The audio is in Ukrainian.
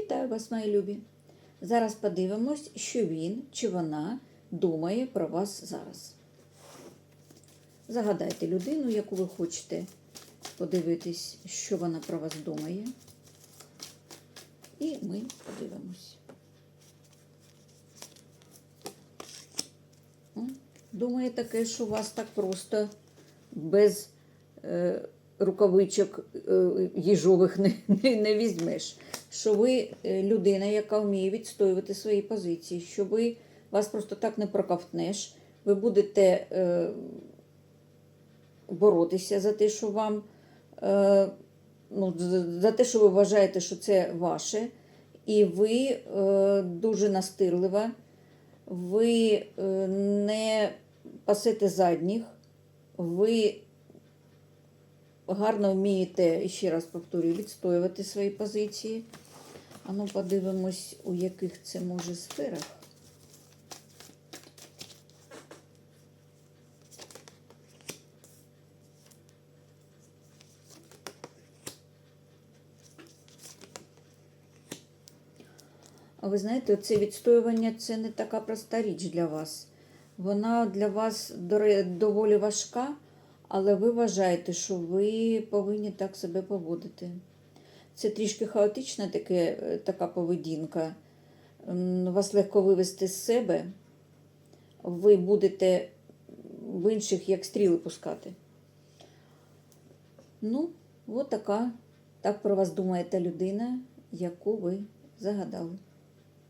Вітаю вас, мої любі! Зараз подивимось, що він чи вона думає про вас зараз. Загадайте людину, яку ви хочете подивитись, що вона про вас думає. І ми подивимось. Думає таке, що вас так просто без е, рукавичок е, їжових не, не, не візьмеш. Що ви е, людина, яка вміє відстоювати свої позиції, що ви вас просто так не проковтнеш. Ви будете е, боротися за те, що вам е, ну, за те, що ви вважаєте, що це ваше, і ви е, дуже настирлива, ви е, не пасете задніх, ви гарно вмієте, ще раз повторюю, відстоювати свої позиції. А ну подивимось, у яких це може сферах. А ви знаєте, це відстоювання це не така проста річ для вас. Вона для вас доволі важка, але ви вважаєте, що ви повинні так себе поводити. Це трішки хаотична таке, е, така поведінка. Вас легко вивести з себе. Ви будете в інших як стріли пускати. Ну, от така, так про вас думає та людина, яку ви загадали.